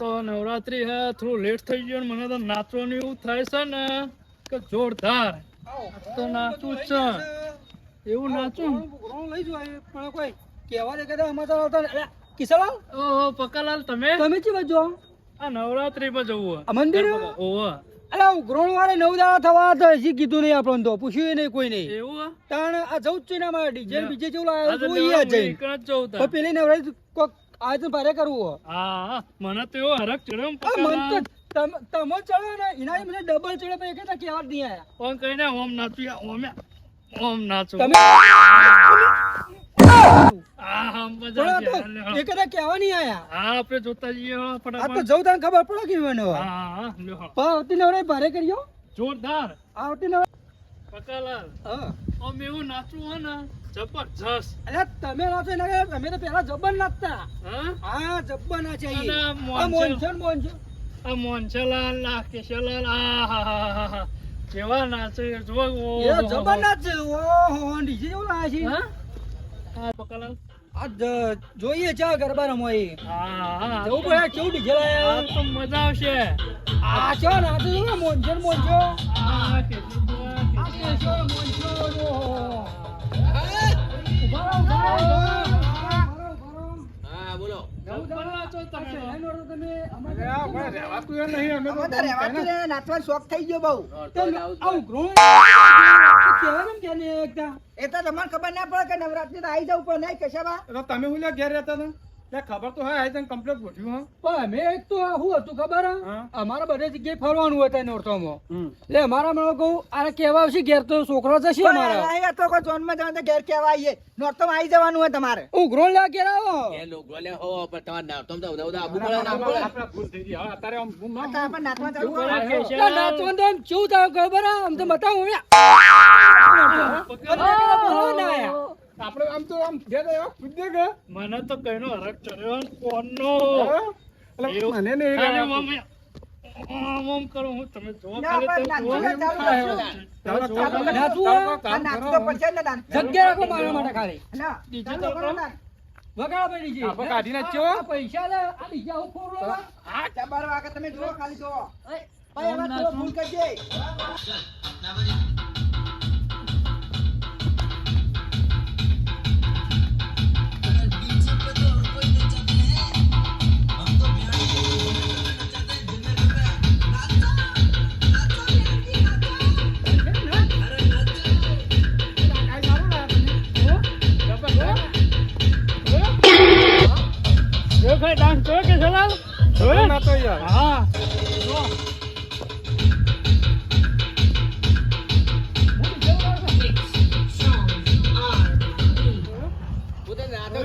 તો નવરાત્રી હે થોડું લેટ થઈ ગયું મને તો નાચવાનું એવું થાય છે ને કે જોરદાર. તો નાચું છે. એવું નાચું? લઈ જોય પણ કોઈ કહેવા દે કદાચ અમારે આવતા કિશોરલાલ ઓહો પકાલાલ તમે? તમે ચી બાજુ આ નવરાત્રી માં જવું આ મંદિર? ઓહો. અરે ઉઘરોણ વાળે નવ દાડા થવા તો હજી કીધું નહીં આપણને તો પૂછ્યું નહીં કોઈ નહીં. એવું? તાણ આ જવું જ છે ને અમારે ડીજે બીજે જેવું લાવ્યો જોઈએ જઈ. પેલી નવરાત્રી કોક આયોજન ભારે કરવું. હા. મને તો એવો હરક ચડ્યો મન તો. તમ- ચડો ને એના મને ડબલ ચડ્યો પણ એક જ નહીં આયા. ઓમ કહીને ઓમ નાચું ઓમ ઓમ નાચું. તમે જોરદાર. આવતી નવરાત્રી પકાલાલ હા આમ એવું નાચવું હોય ને જબરજસ્ત અલ્યા તમે નાચો એના કરતા અમે તો પેલા જબ્બર નાચતા હા હા નાચે અને આ મોહન મોનસન મોનસન આ મોહનલાલ આ કેશવલાલ આ હા હા હા હા કેવા નાચે જો એ જબ્બર નાચે ઓહો ડીજે જેવું લાગે છે હા હા આ જોઈએ છે ગરબા રમો એ હા હા જવું પડે કેવું ડીજે લાયા મજા આવશે આ ચો નાચે મોનસન મોનસો આ કેશવ, આ આ કેશવ. કેશવ મોનસો ઓહો ઊભા રહો, ઊભા રહો, ઊભા રહો, ઊભા રહો. હા બોલો જવું જબ્બર તમે નાચો તમે તો. શહેરનો તો તમે અમારે નાચવાનો શોખ થઈ ગયો બહુ એ તો તમને ખબર ના પડે કે નવરાત્રી તો આવી જવું પણ નહીં કશાબા તમે ઘેર રહેતા હતા ખબર તો હા તને કમ્પ્લેટ ગોઠવ્યું પણ અમે એક તો શું હતું ખબર હે? હા. અમારે બધે જગ્યાએ ફરવાનું હોય ત્યાં નોરતોમાં એટલે અમારા મને કહું અરે કહેવા આવશે ઘેર તો છોકરો જશે અમારા તો કોઈ જોનમાં જવાનું ઘેર કેવા આવીએ નોરતોમાં આવી જવાનું હોય તમારે ઉઘરો લે ઘેર આવો ઉઘરો લે હો પણ તમારે ના તો ઉદા ઉદા આબુ પડે ના પડે અત્યારે આમ કરો. કેશવ. એટલે નાચવાનું તો કેવું થાય ખબર આમ તો બતાવું હવે. આપણે આમ તો આમ ઘેર આવ્યો, કૂદી ગયો. મને તો કઈનો હરક ચડ્યો ને કોનો એટલે મને. ઓમ આમ આમ હું તમે ના, ને. જગ્યા રાખો મારા માટે ખાલી ના, કરો કરો. વગાડો પડી આપણે કાઢી. પૈસા લે આ બીજા હું વાગે તમે જો ખાલી ભૂલ કરજે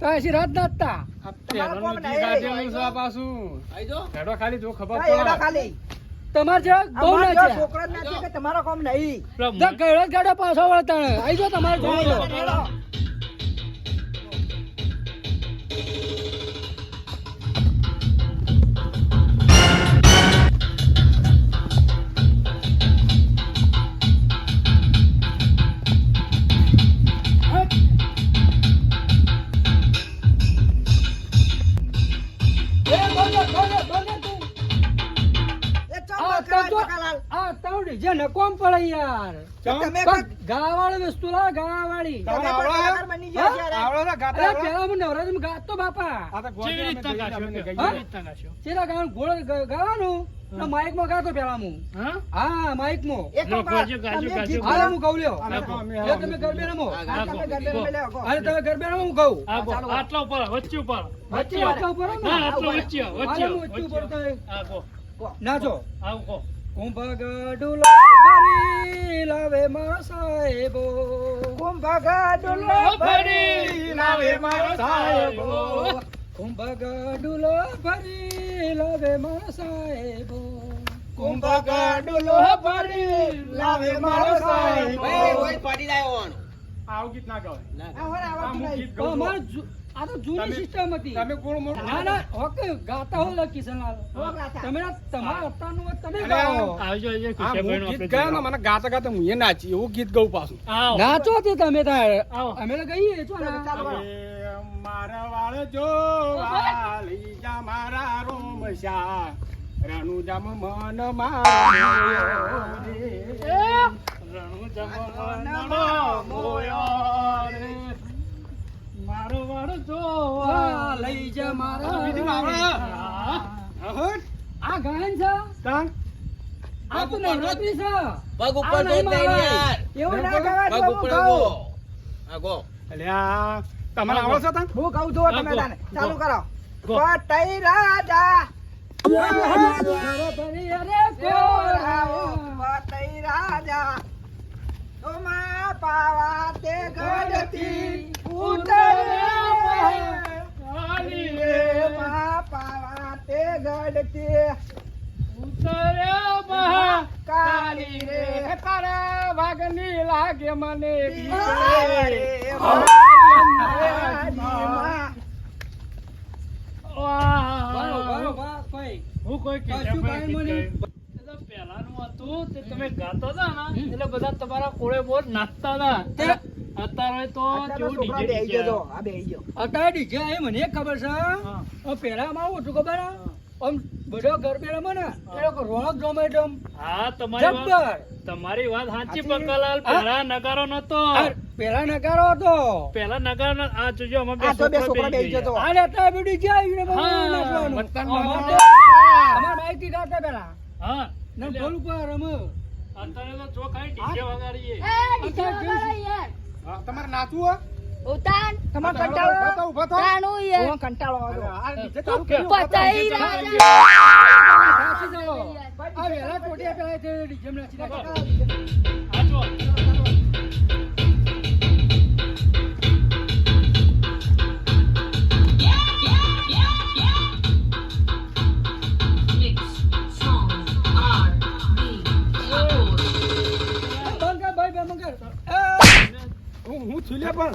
તો એસી રાત નાચતા તમારે કોમ નહીં આઈ જો. એડા ખાલી તમાર જે બહુ ના છે. છોકરા જ નાચે કે તમારો કોમ નહીં. ગયડો જ ગાડો પાછો વળતા આઈ જો તમારે જોડે. તો આ તાવડી જે નકોમ પડે યાર. તમે ગાવાળી વસ્તુ લા ગાવાળી. તમે પણ બની ગયા ત્યારે. અરે પેલા હું નવરાત્રીમાં ગાતો બાપા. કેવી રીતના ગાશો રીતના ગાશો? ચેલા ગાવાનું ગોળ ગ- ગાવાનું? તો માઇકમાં ગાતો પેલા હું. હા? માઇક ગાજો, તમે હાલે હું કહું લ્યો. અમે ગો. લ્યો તમે ગરબે રમો. હા, હા, તમે ગરબે રમી કહું આટલા ઉપર વચ્ચે ઉપર. વચ્ચે ઉપર વચ્ચે ઉપર તો જો આવું નાચો આવ ગો કુંભગડુલો ભરી લાવે મારા સાહેબો કુંભગડુલો ભરી લાવે મારો સાહેબો. કુંભગડુલો ભરી લાવે મારા સાહેબો કુંભકરડુલો ભરી લાવે મારો સાહેબ. ભાઈ, ઓય પડી લાયો હોવાનો. આવું ગીત ના ગાવ ના. અમારે આ તો જૂની સિસ્ટમ હતી. તમે કોણ મોટો? ના ના હોકે ગાતા હો લકી સલાલ તમે તમારા અત્યારનું તમે ગાઓ. આવજો આવજો ખુશીભાઈનો ગીત ગાયો ને. મને ગાતા ગાતા હું એ નાચી એવું ગીત ગાઉં પાછું. આવો. નાચો તે તમે તાર. અમે તો ગઈએ છો ને. ચાલો, ચાલો. મારા વાળ જો વાલી જા મારા રોમ શા રણુ જમ મન મારો રે. રણુ જમવાનો મોયો રે. મારો વાળો જોવા લઈ જા મારા બીજું આવડે? હા. આ ગાયન છે કાં આ તો નવરાત્રી છે પગ ઉપર આ નહીં. યાર. એવું ના કહેવાય, પગ ઉપર ગો. આ ગો. અલ્યા તમારે આવડે છે તાન હું કહું છું તમે. તાને. ચાલુ. કરો. પટઈ રાજા. પટઈ રાજા તોમા પાવા તે ગઢથી ઉતરે ખાલી રે રે મા પાવા તે ગઢથી ઉતર્યા રે તારા વાગની લાગે મને બીક અરે રે. મારી માં. બરો, બરો, વાહ. બા, કોઈ. હું કોઈ કશું કીધા કાંઈ મને. એ તો પહેલાનું હતું તે તમે ગાતા હતા ને એટલે બધા તમારા કોળે બહુ જ નાચતા હતા અત્યારે તો. અત્યારે ડીજે એ મને ખબર છે પેલા માં ઓછું ખબર હે? આમ બધો ગરબે રમે ને એ લોકો રોણક જમે એકદમ હા તમારી જબ્બર. તમારી વાત સાચી. પકલાલ પહેલા નગારો નતો. પેલા નકારો હતો. પહેલા નગારો આ જોજો અમે બે છોકરા છોકરા બેહી આ અત્યારે બધું ડીજે આવ્યું ને બહુ હા, નાચવાનું. વતનમાં અમારે માઇકથી ગાતા પેલા હા. ને બોલ ઉપર રમે. અત્યારે તો જો ખાલી ડીજે વગાડીએ. અત્યારે કેવું હા, તમારે નાચવું? ઉતાન તમારે ઊભા કંટાળો થો, ઊભા થો. તાણું યાર ઓમાં કંટાળો આવે અરે, તો. આ DJ ચાલુ કર્યું. પતાઈ સાચી રાજા જાઓ. આ વેલા ટોટિયા પેલા તે ડીજે માં નાચી નાખો. આ જો બંધ કર ભાઈ બંધ કર હું પણ.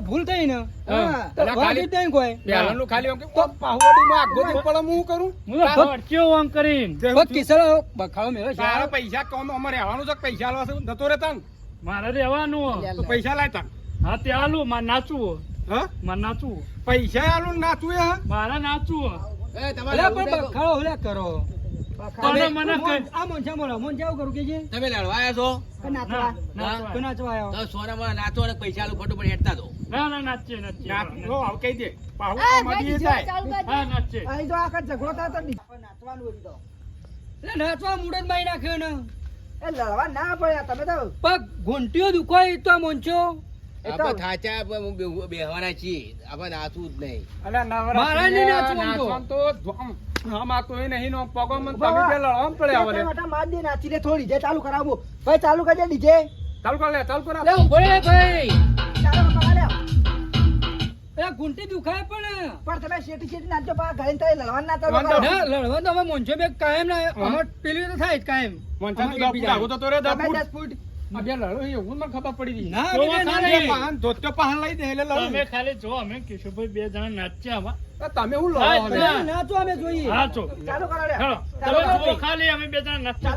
ભૂલ થઈ ને. પૈસા કોમ અમારે રહેવાનું છે પૈસા આલવા છે? નતો રે મારે રહેવાનું પૈસા લાય તન હા તે આલુ મારે નાચવું હા? મારે નાચવું. પૈસા આલું નાચવું એ મારે નાચવું. એ, તમારે પણ બખાડો ઓલા કરો. પણ મને આ મોંચા મોડા મોંચા આવું કરું કે છે? તમે લડવા આવ્યા છો? કે નાચવા. નાચવા. તો નાચવા આવ્યો તો સોનામાં નાચો અને પૈસા આલું ફટોફટ હેઠતા દો. ના ના કહી દે. પાહુ હા અહીં તો આખા ઝઘડો નાચવાનું હતું તો. એટલે નાચવા મુડન મારી નાખ્યો ને એ લડવા ના પડ્યા તમે તો પગ ઘૂંટીઓ દુખાય તો મોંચો આપણે થાચા આપણે બેહવાના છીએ. આપણે નાચવું જ નહીં. અલ્યા મારા નાચવાનું તો. નાચવાનું તો ધ્વમ. આમ આ તોય નહીં નો પગો મને તમે રહો. લડવા પડ્યા બે હવે માર દે નાચી લે થોડી. જે ચાલુ કરાવું ભાઈ ચાલુ કરજે ડીજે. ચાલુ કર લે ચાલુ કર. લે ઊભો ભાઈ. ચાલો પકડા લે. એ ઘૂંટી દુખાય પણ. પણ તમે શેટી શેટી નાચજો પા ઘરે તો લડવા ના લડવા તો હવે બે કાયમ ના અમાર પેલી તો થાય જ કાયમ. મોંચા તો અમારે દસ ફૂટ આગો તો તો રે દસ તમે ફૂટ. દસ ફૂટ આ બે લડો એવું મને ખબર પડી ગઈ ના તો બીજે ના ખાલી લઈ. બે પાહન ધોત્યો પાહન લઈ દે એટલે લડું. તમે ખાલી જો અમે કિશોરભાઈ બે જણા નાચ્યા આમાં. તમે હું લડો? નાચો અમે જોઈએ. હા ચો ચાલુ ચાલો ખાલી અમે બે જણા નાચ્યા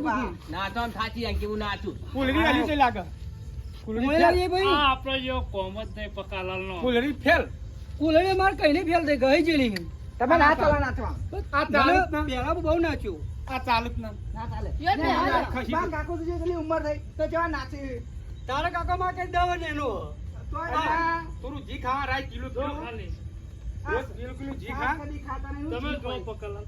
ના. નાચો આમ થાચી જાય નાચું આલી લાગે ભાઈ. આ આપણો જ પકાલાલ નો કુલરી ફેલ. કુલરે માર કઈ ફેલ થઈ ગઈ જેલી તમે ના ચાલો નાચવા આ ચાલે. પેલા બહુ નાચ્યું. આ ચાલે ના. ના ચાલે. ને, ના, ના, ખસી બા, ગઈ. કાકુ તો ઉંમર થઈ તો જેવા નાચે? તારા કાકા માં કઈ દવા ને એનો. તોય બા, થોડું ઘી ખાવા રાય કિલો જો કિલો ખાલી કિલો કિલો ઘી ખા. કદી ખાતા નહીં, તમે જો પકાલાલ.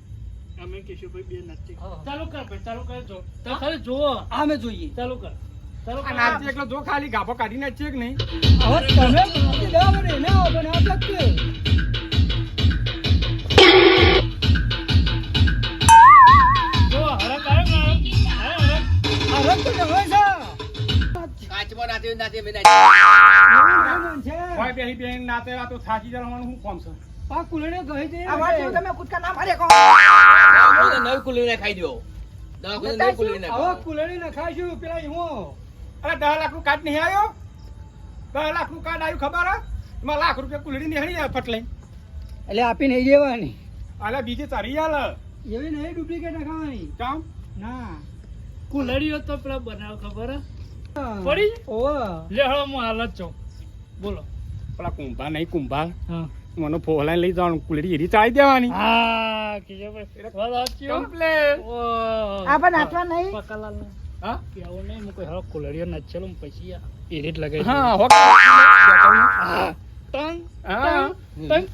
અમે કેશુભાઈ બે નાચી ચાલુ કર ભાઈ ચાલુ કર જો. તો ખાલી જોવો આમે જોઈએ. ચાલુ કર. ચાલુ આ કર. નાચી એકલો જો ખાલી ગાભો કાઢી નાચીએ કે નહીં? હવે તમે દવા ને ના આવે ને આ તક જો હરક આવે ને હરક આ રંગ તો જવાય છે. કાચમાં નાચી નાચી મેં નાચી હોય બેહી બેહીને નાચેલા તો થાકી જવાનું હું કોમ છે? પા કુલરે ગઈ છે. આ વાત તમે કૂદકા ના કહો. નવી ખાઈ દો નવી હવે પેલા અરે લાખનું કાર્ડ નહીં આવ્યો? દસ લાખનું કાર્ડ આવ્યું ખબર એમાં લાખ રૂપિયા કુલડી નીકળી ફટ લઈને એટલે આપી નહીં દેવાની. અલે બીજે તારી હાલ. એવી નહીં ડુપ્લિકેટ નખાવાની. કામ ના. કુલડીઓ તો પેલા બનાવ ખબર હે? પડી? ઓ લેહળો હું હાલત છો. બોલો. પેલા કુંભા નહીં કુંભા. હા. મને ફોલાઈને લઈ જવાનું. કુલડી એરી ચાલી દેવાની. હા હો. નહીં? પકાલાલ હા? કેવું નહીં હું કોઈ કુલડીઓ હું પછી એરીટ લગાઈ હા હો. ટંગ હા. ટંગ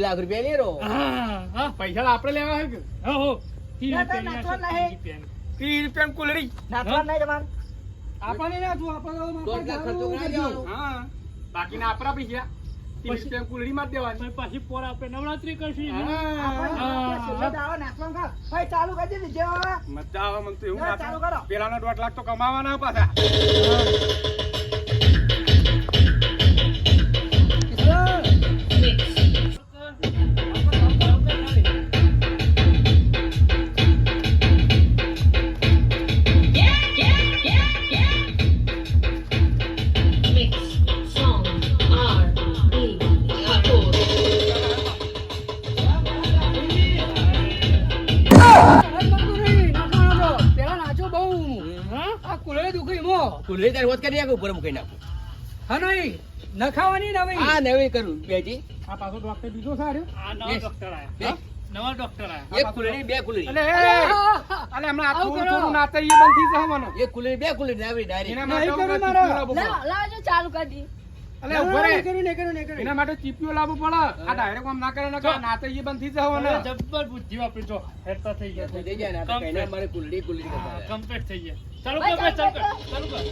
લાખ રૂપિયા નહીં હા હા. પૈસા આપણે લેવા હા હો. ત્રીસ રૂપિયા કુલડી નાચવા નહીં. તમારે. આપણને ના ખર્ચો. હા. આપણા પૈસા. ત્રીસ રૂપિયા કુલડી માં જ દેવાની. પછી પાછી પોર આપણે નવરાત્રી કરશું ચાલુ કરી દે DJ મજા આવે મને તો એવું ના, ચાલુ કરો. પેલાના દોઢ લાખ તો કમાવાના પાછા. ઈમો તારી વાત કરી નાખું ઉપર મૂકી નાખું. હા નહીં. નખાવાની નવી હા નવી કરું બેજી. આ પાછો ડોક્ટર બીજો સારું. આ નવો ડોક્ટર આયા. નવા ડોક્ટર આયા. એક કુલરી બે કુલરી અલે અરે, એ હા, હા. અલે હમણાં આ થોડું થોડું નાતે ઈ બંધ થઈ એક કુલરી બે કુલરી આવી ડાયરેક્ટ એના માટે નહીં હું કરું ચીપિયો મારા. લાવવો પડે. લાવ- લાવજો ચાલુ કરી દી. અલે ના, ઊભો રે. કરું, નહીં કરું, નહીં કરું. એના માટે ચીપિયો લાવવો પડે. આ ડાયરેક્ટ આમ ના કરે ને જો. નાતે ઈ બંધ થઈ જશે મને. હવે જબ્બર બુદ્ધિ વાપરી જો. થઈ ગયા. થઈ ને મારે કુલરી કમ્પ્લીટ થઈ ગયા. ચાલુ કર બસ ચાલુ કર ચાલુ કર.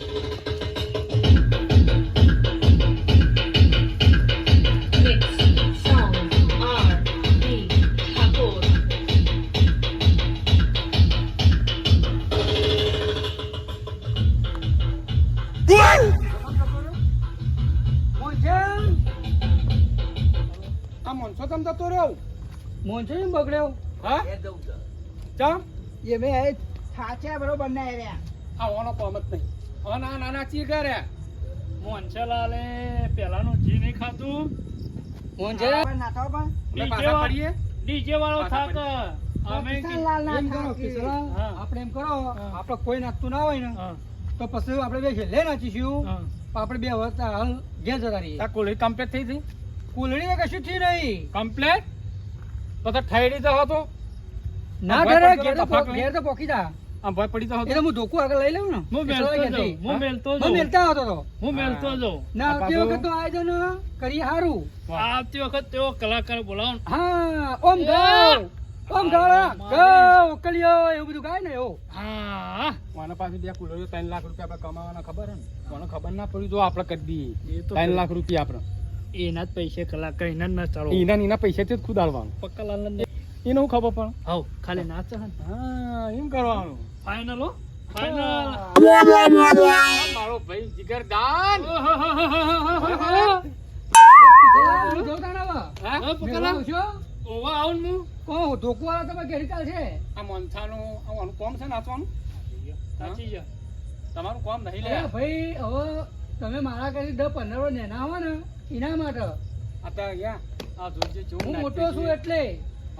મનસો તમ જતો રહ્યો? મોહનસિંહ બગડ્યો. હા. ચમ? એ મેં સાચા બરોબર ના રહ્યા. આ ઓનો કોમ જ નહીં. હવે ના નાના ચી કરે મોહનલાલે પેલાનું જી નહીં ખાતું મોહનસિંહ, આપણે પણ પાછા વાળો- પડીએ? DJ વાળો થાક. આપણે એમ કરો. આપણે કોઈ નાખતું ના હોય ને તો પછી આપણે બે છેલ્લે નાચીશું. આપણે બે વખત હાલ ઘેર જતા રહીએ. કુલડી કમ્પ્લેટ થઈ હતી કુલડી કશું થઈ નહીં. કમ્પ્લેટ પછી ઠેડી તો તો ના તો ઘેર તો પોકી જા. ભય પડી તો. એટલે હું ધોકું આગળ લઈ લઉં ને? હું મેલતો જાઉં, હું? મેલતો હું મેલતા હતો તો. હું મેલતો જાઉં. ના આવતી વખત તો આયોજન કરી હારું. આવતી વખત તેઓ કલાકાર બોલાવો હા ઓમ ગાવ ઓમ ગાળા ગાવ કલિયો એવું બધું ગાય ને એવું. હા. મને પાછી બે કુલરીઓ ત્રણ લાખ રૂપિયા આપણે કમાવાના ખબર હે ને? મને ખબર ના પડી? જો આપણે કરી દઈએ. એ તો ત્રણ લાખ રૂપિયા આપણે. એના જ પૈસે કલાકાર એના જ ના ચાલો. એના ને એના પૈસાથી જ ખુદ આલવાનું પક્કાલાલ એને એનું ખબર પણ. હાવ ખાલી નાચ ને. હા એમ કરવાનું. ફાઇનલ હો. ફાઇનલ મારો ભાઈ જીગરદાન. હું જોતા ના આવા. હા? હા, મેળવા પક્કાલાલ આવશો? ઓવા આવું હું કોણ ધોકું વાળા ઘેરી ચાલશે? આ મોનથાનું આવવાનું કોમ છે નાચવાનું? સાચી છે. તમારું કોમ નહીં લે. ભાઈ હવે તમે મારા કરી દસ પંદર વર્ષ નેના હો ને એના માટે. આ અહીંયા આ જોજે હું મોટો છું. એટલે.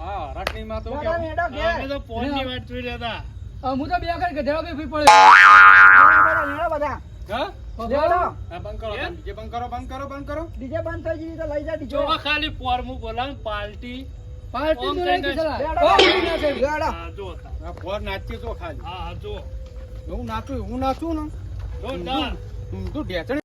હા રટણીમાં તો કેવું? અમે તો ફોનની વાત જોઈ રહ્યા હતા. હું તો બે વખત ગધેડા બી ફી પડ્યો બધા હા ખાલી ફોર્મ બોલાવ પાર્ટી પાર્ટી હું નાચું હું નાચું ને? તું